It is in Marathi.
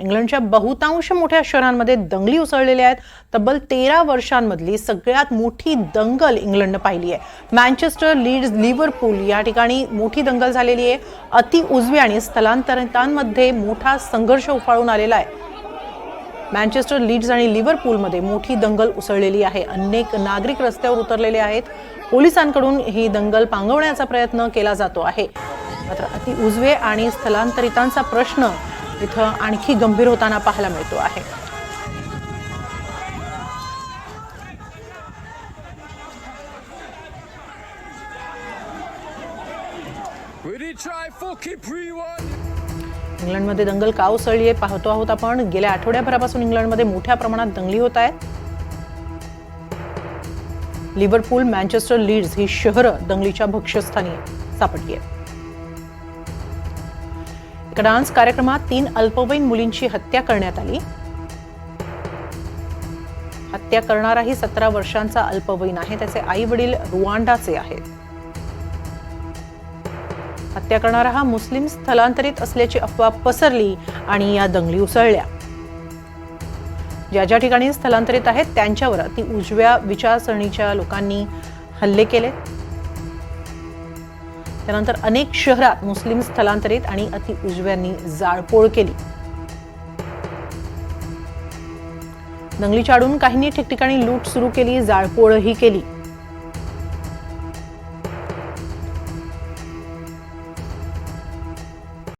इंग्लंडच्या बहुतांश मोठ्या शहरांमध्ये दंगली उसळलेल्या आहेत. तब्बल तेरा वर्षांमधली सगळ्यात मोठी दंगल इंग्लंडनं पाहिली आहे. मँचेस्टर लीड्स लिव्हरपूल या ठिकाणी मोठी दंगल झालेली आहे. अति उजवी आणि स्थलांतरितांमध्ये मोठा संघर्ष उफाळून आलेला आहे. मँचेस्टर लीड्स आणि लिव्हरपूलमध्ये मोठी दंगल उसळलेली आहे. अनेक नागरिक रस्त्यावर उतरलेले आहेत. पोलिसांकडून ही दंगल पांगवण्याचा प्रयत्न केला जातो आहे. मात्र अति उजवे आणि स्थलांतरितांचा प्रश्न इथं आणखी गंभीर होताना पाहायला मिळतो आहे? इंग्लंडमध्ये दंगल का उसळली आहे पाहतो आहोत आपण. गेल्या आठवड्याभरापासून इंग्लंडमध्ये मोठ्या प्रमाणात दंगली होत आहेत. लिव्हरपूल मँचेस्टर लीड्स ही शहरं दंगलीच्या भक्ष्यस्थानी सापडली आहेत. डान्स कार्यक्रमात तीन अल्पवयीन मुलींची हत्या करण्यात आली. हत्या करणाराही सतरा वर्षांचा अल्पवयीन आहे. त्याचे आई वडील रुवांडाचे आहेत. हत्या करणारा हा मुस्लिम स्थलांतरित असल्याची अफवा पसरली आणि या दंगली उसळल्या. ज्या ज्या ठिकाणी स्थलांतरित आहेत त्यांच्यावर ती उजव्या विचारसरणीच्या लोकांनी हल्ले केले त्यानंतर अनेक शहरात मुस्लिम स्थलांतरित आणि अति उजव्यांनी जाळपोळ केली. दंगली चाडून काहींनी ठिकठिकाणी लूट सुरू केली जाळपोळही केली.